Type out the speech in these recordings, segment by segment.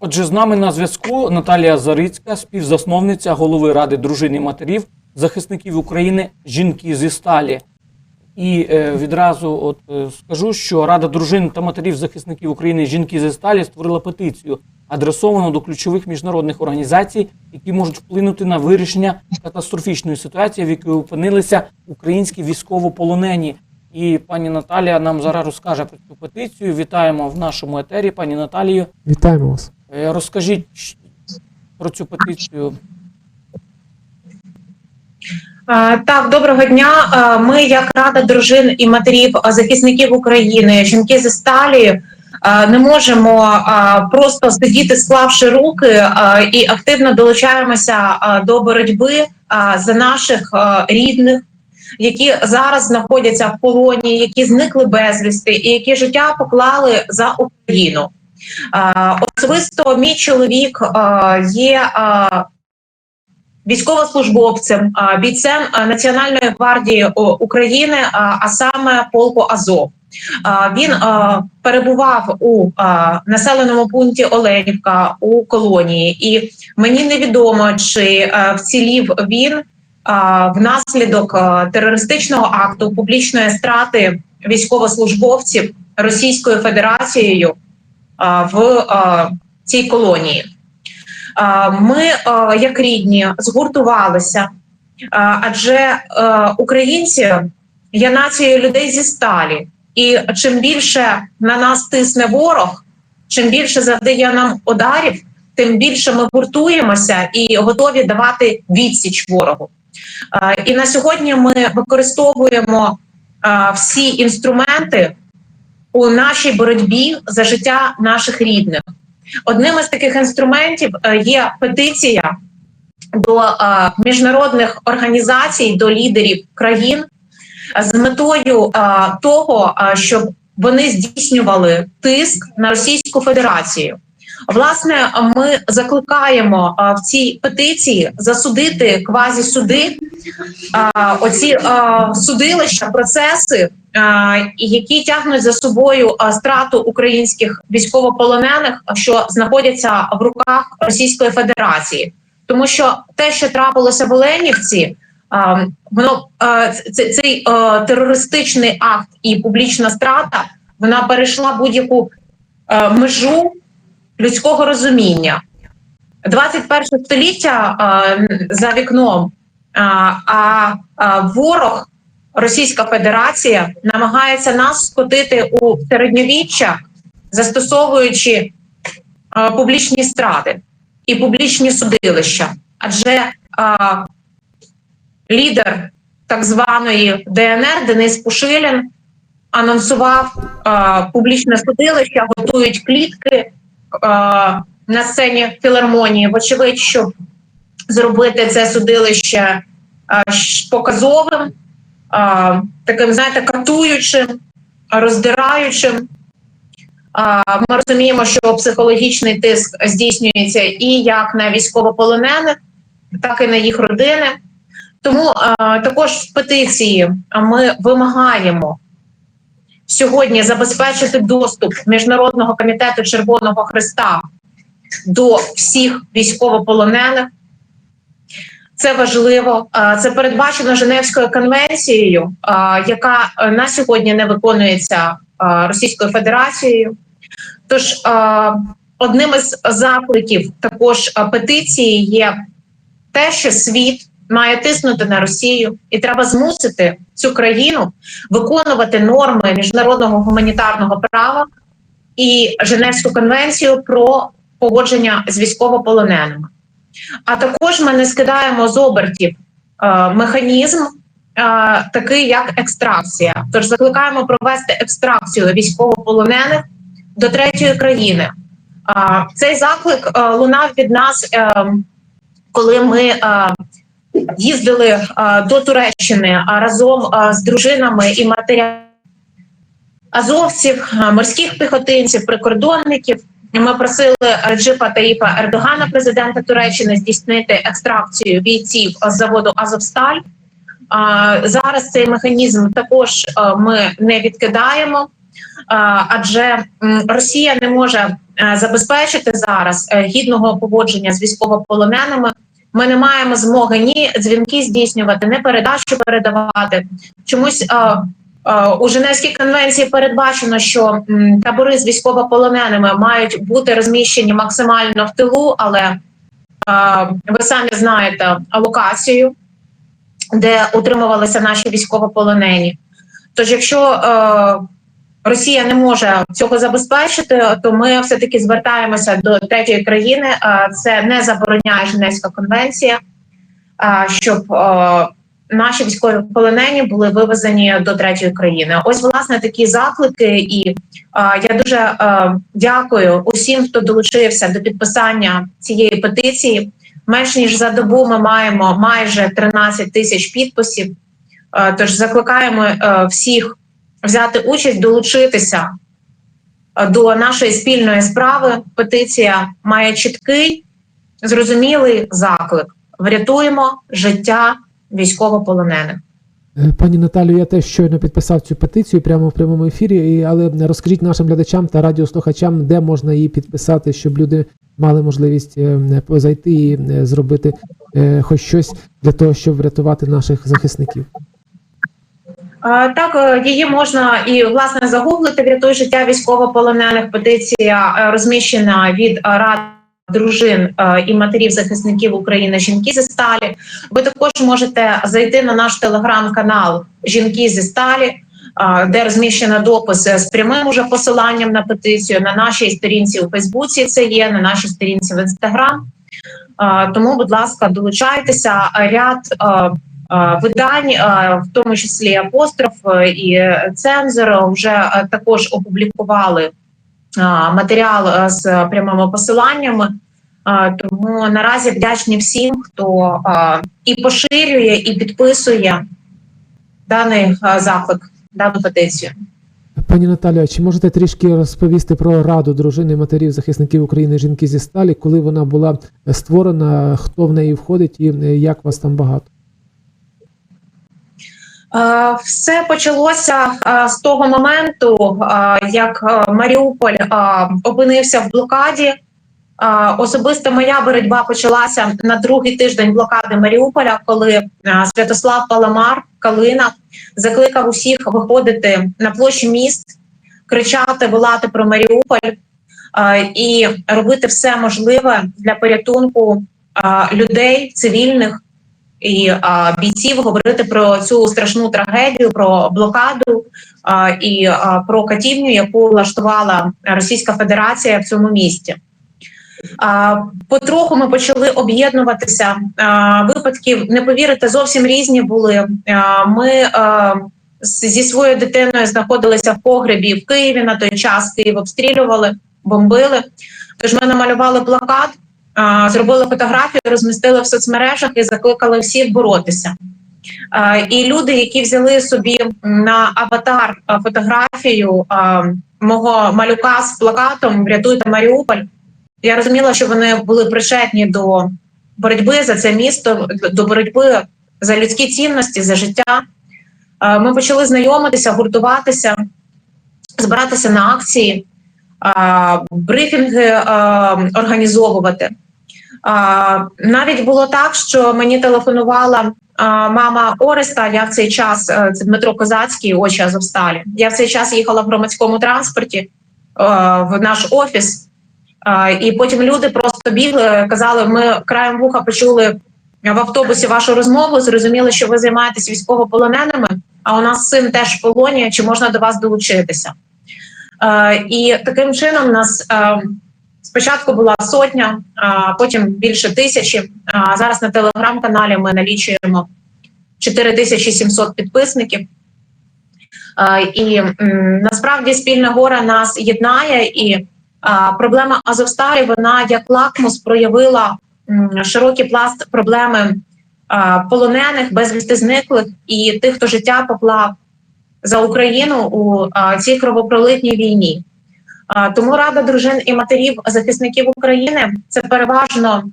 Отже, з нами на зв'язку Наталія Зарицька, співзасновниця голови Ради дружин і матерів, захисників України жінки зі сталі. І е, відразу от е, скажу, що Рада дружин та матерів захисників України жінки зі сталі створила петицію, адресовану до ключових міжнародних організацій, які можуть вплинути на вирішення катастрофічної ситуації, в якій опинилися українські військовополонені. І пані Наталія нам зараз розкаже про цю петицію. Вітаємо в нашому етері, пані Наталію. Вітаємо вас. Е, Розкажіть про цю петицію. Е, Так, доброго дня. Е, Ми, як Рада дружин і матерів захисників України, жінки зі сталі, не можемо просто сидіти, склавши руки, і активно долучаємося до боротьби за наших рідних, які зараз знаходяться в полоні, які зникли безвісти, і які життя поклали за Україну. Особисто мій чоловік є. військовослужбовцем, бійцем Національної гвардії України, а, саме полку Азов. Він перебував у населеному пункті Оленівка у колонії, і мені невідомо, чи вцілів він внаслідок терористичного акту публічної страти військовослужбовців Російською Федерацією в цій колонії. Ми, як рідні, згуртувалися, адже українці є нацією людей зі сталі, і чим більше на нас тисне ворог, чим більше завдає нам ударів, тим більше ми гуртуємося і готові давати відсіч ворогу. І на сьогодні ми використовуємо всі інструменти у нашій боротьбі за життя наших рідних. Одним із таких інструментів е, є петиція до е, міжнародних організацій, до лідерів країн з метою е, того, щоб вони здійснювали тиск на Російську Федерацію. Власне, ми закликаємо в цій петиції засудити квазісуди, е, оці судилища, процеси, які тягнуть за собою страту українських військовополонених, що знаходяться в руках Російської Федерації, тому що те, що трапилося в Оленівці, воно цей терористичний акт і публічна страта, вона перейшла будь-яку межу людського розуміння. 21 століття за вікном, а ворог Російська Федерація намагається нас скотити у середньовіччя, застосовуючи публічні страти і публічні судилища. Адже лідер так званої ДНР Денис Пушилін анонсував публічне судилище, готують клітки на сцені філармонії. Вочевидь, щоб зробити це судилище показовим, таким, знаєте, катуючим, роздираючим. Ми розуміємо, що психологічний тиск здійснюється і як на військовополонених, так і на їх родини. Тому також в петиції ми вимагаємо сьогодні забезпечити доступ Міжнародного комітету Червоного Христа до всіх військовополонених. Це важливо. Це передбачено Женевською конвенцією, яка е, на сьогодні не виконується Російською Федерацією. Тож одним із закликів також петиції є те, що світ має тиснути на Росію, і треба змусити цю країну виконувати норми міжнародного гуманітарного права і Женевську конвенцію про поводження з військовополоненими. А також ми не скидаємо з обертів е, механізм, е, такий як екстракція. Тож закликаємо провести екстракцію військовополонених до третьої країни. Цей заклик е, лунав від нас, е, коли ми е, їздили е, до Туреччини разом е, з дружинами і матерями азовців, е, морських піхотинців, прикордонників. Ми просили Реджипа Таїпа Ердогана, президента Туреччини, здійснити екстракцію бійців з заводу Азовсталь. Зараз цей механізм також ми не відкидаємо. адже Росія не може забезпечити зараз гідного поводження з військовополоненими. Ми не маємо змоги ні дзвінки здійснювати, ні передачу передавати. Чомусь е, е, у Женевській конвенції передбачено, що м, табори з військовополоненими мають бути розміщені максимально в тилу, але е, ви самі знаєте локацію, де утримувалися наші військовополонені. Тож, якщо е, Росія не може цього забезпечити, то ми все таки звертаємося до третьої країни. Це не забороняє Женевська конвенція, щоб наші військові полонені були вивезені до третьої країни. Ось власне такі заклики, і я дуже дякую усім, хто долучився до підписання цієї петиції. Менш ніж за добу ми маємо майже 13 тисяч підписів. Тож закликаємо е, всіх взяти участь, долучитися е, до нашої спільної справи. Петиція має чіткий, зрозумілий заклик: врятуємо життя військовополонених. Е, Пані Наталю, я теж щойно підписав цю петицію прямо в прямому ефірі. Але розкажіть нашим глядачам та радіослухачам, де можна її підписати, щоб люди мали можливість е, зайти і зробити хоч щось для того, щоб врятувати наших захисників. Е, Так, е, її можна і власне загуглити врятуй життя військовополонених. Петиція е, розміщена від Ради дружин і матерів захисників України Жінки зі сталі. Ви також можете зайти на наш телеграм-канал Жінки зі сталі, де розміщено допис з прямим уже посиланням на петицію. На нашій сторінці у Фейсбуці це є, на нашій сторінці в Інстаграм. Тому, будь ласка, долучайтеся. Ряд видань, е, в тому числі апостроф е, і цензор, вже е, також опублікували е, матеріал е, з прямими посиланнями. Е, Тому наразі вдячні всім, хто е, і поширює, і підписує даний е, заклик, дану петицію. Пані Наталя, чи можете трішки розповісти про раду дружини матерів захисників України жінки зі сталі, коли вона була створена, хто в неї входить і е, як вас там багато? Е, Все почалося е, з того моменту, е, як Маріуполь опинився в блокаді. Особисто моя боротьба почалася на другий тиждень блокади Маріуполя, коли Святослав Паламар Калина закликав усіх виходити на площі міст, кричати, волати про Маріуполь і робити все можливе для порятунку людей цивільних і а, бійців говорити про цю страшну трагедію, про блокаду а, і а, про катівню, яку влаштувала Російська Федерація в цьому місті. А, потроху ми почали об'єднуватися. Випадків не повірите, зовсім різні були. А, ми а, зі своєю дитиною знаходилися в погребі в Києві на той час. Київ обстрілювали, бомбили. Тож ми намалювали плакат зробили фотографію, розмістили в соцмережах і закликали всіх боротися. І люди, які взяли собі на аватар фотографію мого малюка з плакатом Врятуйте Маріуполь. Я розуміла, що вони були причетні до боротьби за це місто, до боротьби за людські цінності, за життя. Ми почали знайомитися, гуртуватися, збиратися на акції, брифінги організовувати. Навіть було так, що мені телефонувала мама Ореста. Я в цей час е, це Дмитро Козацький, очі Азовсталі. Я в цей час їхала в громадському транспорті е, в наш офіс, і потім люди просто бігли, казали: ми краєм вуха почули в автобусі вашу розмову, зрозуміли, що ви займаєтесь військовополоненими. А у нас син теж в полоні. Чи можна до вас долучитися? Е, і таким чином нас. Спочатку була сотня, а потім більше тисячі. Зараз на телеграм-каналі ми налічуємо 4700 підписників. І насправді спільне горе нас єднає, і проблема Азовсталі вона як лакмус проявила широкий пласт проблеми полонених, безвісти зниклих і тих, хто життя поклав за Україну у цій кровопролитній війні. Тому Рада дружин і матерів захисників України це переважно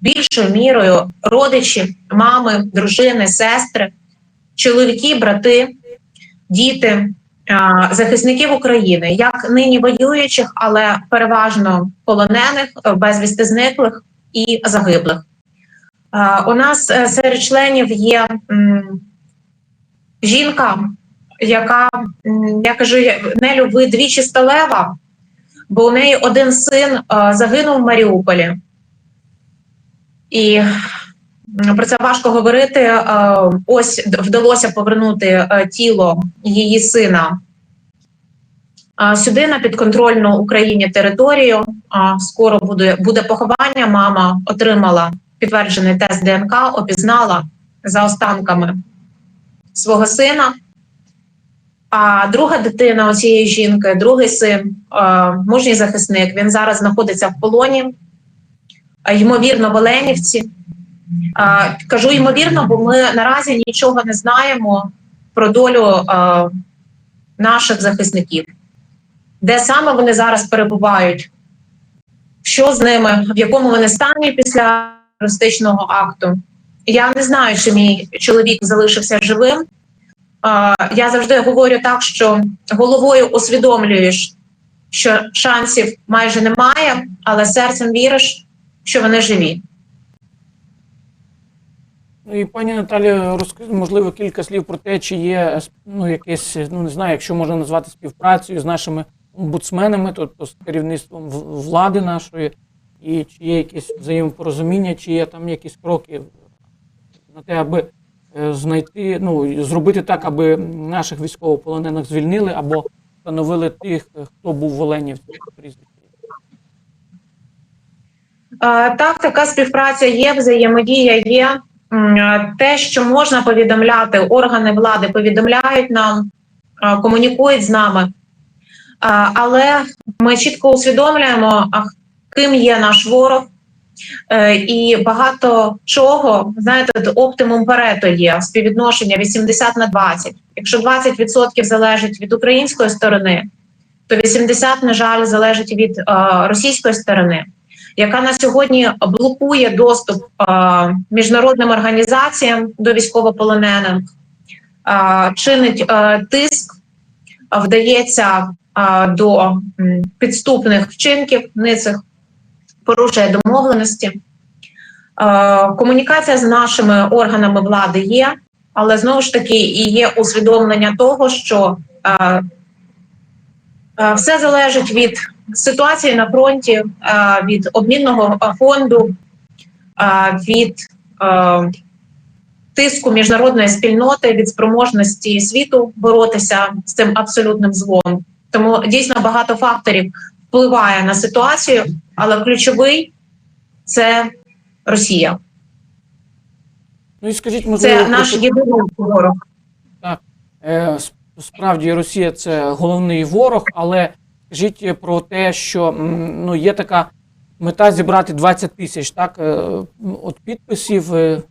більшою мірою родичі, мами, дружини, сестри, чоловіки, брати, діти, захисників України, як нині воюючих, але переважно полонених, безвісти зниклих і загиблих. У нас е, серед членів є жінка, яка я кажу, Нелю, ви двічі сталева, бо у неї один син загинув в Маріуполі. І про це важко говорити. Ось вдалося повернути е, тіло її сина сюди на підконтрольну Україні територію. Скоро буде, буде поховання. Мама отримала підтверджений тест ДНК, опізнала за останками свого сина. А друга дитина у цієї жінки, другий син, мужній захисник, він зараз знаходиться в полоні, ймовірно, в Оленівці. Кажу ймовірно, бо ми наразі нічого не знаємо про долю наших захисників, де саме вони зараз перебувають, що з ними, в якому вони стані після терористичного акту. Я не знаю, чи мій чоловік залишився живим. Я завжди говорю так, що головою усвідомлюєш, що шансів майже немає, але серцем віриш, що вони живі. Ну і пані Наталі, розкажіть, можливо, кілька слів про те, чи є ну, якесь, ну не знаю, якщо можна назвати співпрацею з нашими омбудсменами, тобто з керівництвом влади нашої, і чи є якесь взаємопорозуміння, чи є там якісь кроки на те, аби знайти, ну зробити так, аби наших військовополонених звільнили або встановили тих, е, хто був в Оленівці прізвище. Е, Так, така співпраця є, взаємодія є. Е, Те, що можна повідомляти, органи влади повідомляють нам, е, комунікують з нами. Е, Але ми чітко усвідомлюємо, ким є наш ворог, Е, і багато чого, знаєте, оптимум Парето є співвідношення 80 на 20. Якщо 20% залежить від української сторони, то 80, на жаль, залежить від е, російської сторони яка на сьогодні блокує доступ е, міжнародним організаціям до військовополонених, е, чинить е, тиск, е, вдається е, до підступних вчинків ницих, порушує домовленості. Е, комунікація з нашими органами влади є, але знову ж таки і є усвідомлення того, що е, е, все залежить від ситуації на фронті, від обмінного фонду, від тиску міжнародної спільноти, від спроможності світу боротися з цим абсолютним злом. Тому дійсно багато факторів впливає на ситуацію, але ключовий це Росія. Ну і скажіть, можливо, Це наш єдиний ворог. Е, Справді Росія це головний ворог, але скажіть про те, що ну, є така мета зібрати 20 тисяч так, е, от підписів. е,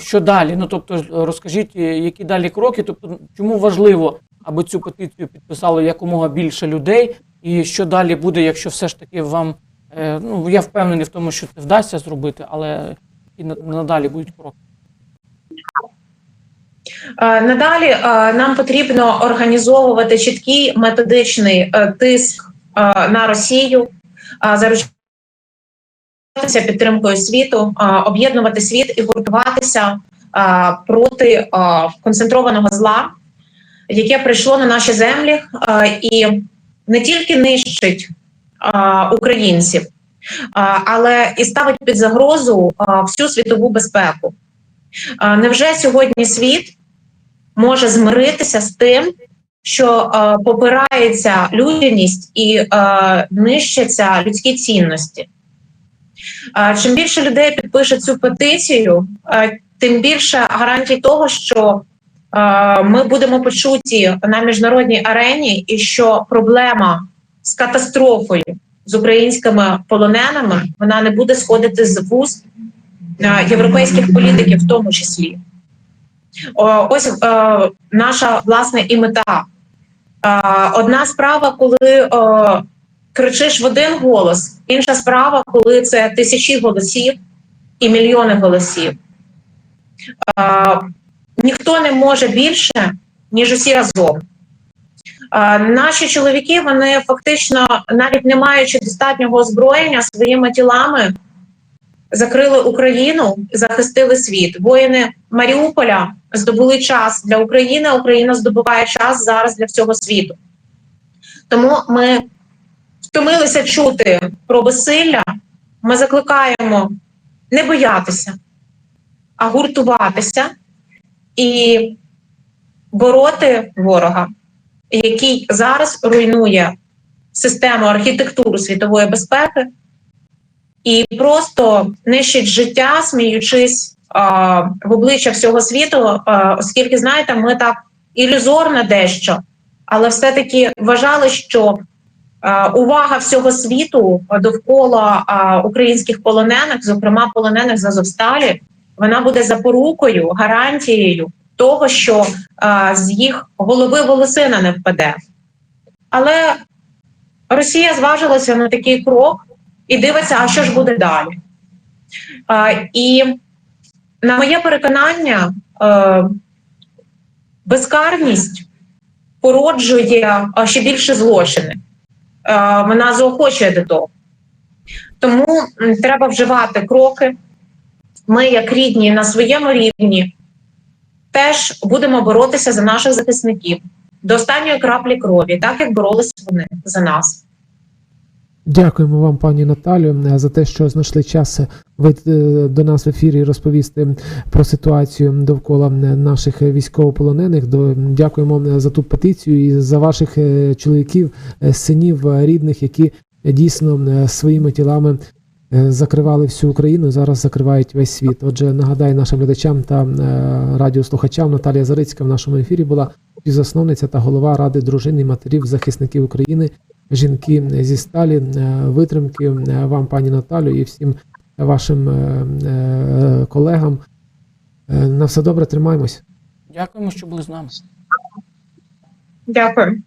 Що далі? Ну тобто, розкажіть, які далі кроки? Тобто, чому важливо, аби цю петицію підписало якомога більше людей, і що далі буде, якщо все ж таки вам е, ну я впевнений в тому, що це вдасться зробити, але і надалі будуть кроки. Е, Надалі е, нам потрібно організовувати чіткий методичний тиск на Росію, заручатися підтримкою світу, об'єднувати світ і гуртуватися проти концентрованого зла, яке прийшло на наші землі і не тільки нищить е, українців, е, але і ставить під загрозу е, всю світову безпеку. Е, Невже сьогодні світ може змиритися з тим, що е, попирається людяність і е, нищаться людські цінності? Е, чим більше людей підпише цю петицію, е, тим більше гарантій того, що ми будемо почуті на міжнародній арені, і що проблема з катастрофою з українськими полоненими вона не буде сходити з е, європейських політиків, в тому числі. Ось е, наша власне і мета. Одна справа, коли кричиш в один голос, інша справа, коли це тисячі голосів і мільйони голосів. Ніхто не може більше, ніж усі разом. Наші чоловіки вони фактично, навіть не маючи достатнього озброєння, своїми тілами закрили Україну, захистили світ. Воїни Маріуполя здобули час для України. Україна здобуває час зараз для всього світу. Тому ми втомилися чути про безсилля. Ми закликаємо не боятися, а гуртуватися і бороти ворога, який зараз руйнує систему архітектуру світової безпеки і просто нищить життя, сміючись а, в обличчя всього світу, а, оскільки знаєте, ми так ілюзорно дещо, але все-таки вважали, що а, увага всього світу довкола а, українських полонених, зокрема полонених з Азовсталі, вона буде запорукою, гарантією того, що а, з їх голови волосина не впаде. Але Росія зважилася на такий крок і дивиться, а що ж буде далі. А, і на моє переконання, е, безкарність породжує а, ще більше злочини. Е, вона заохочує до того. Тому треба вживати кроки. Ми, як рідні, на своєму рівні, теж будемо боротися за наших захисників до останньої краплі крові, так як боролися вони за нас. Дякуємо вам, пані Наталю, е, за те, що знайшли час вийти е, до нас в ефірі розповісти про ситуацію довкола е, наших військовополонених. Дякуємо е, за ту петицію і за ваших е, чоловіків, е, синів, е, рідних, які е, дійсно е, своїми тілами е, закривали всю Україну. Зараз закривають весь світ. Отже, нагадаю нашим глядачам та е, радіослухачам Наталія Зарицька в нашому ефірі була співзасновниця та голова ради дружин і матерів захисників України жінки зі сталі, е, витримки е, вам, пані Наталю, і всім вашим е, е, колегам. Е, На все добре, тримаємось. Дякуємо, що були з нами. Дякую.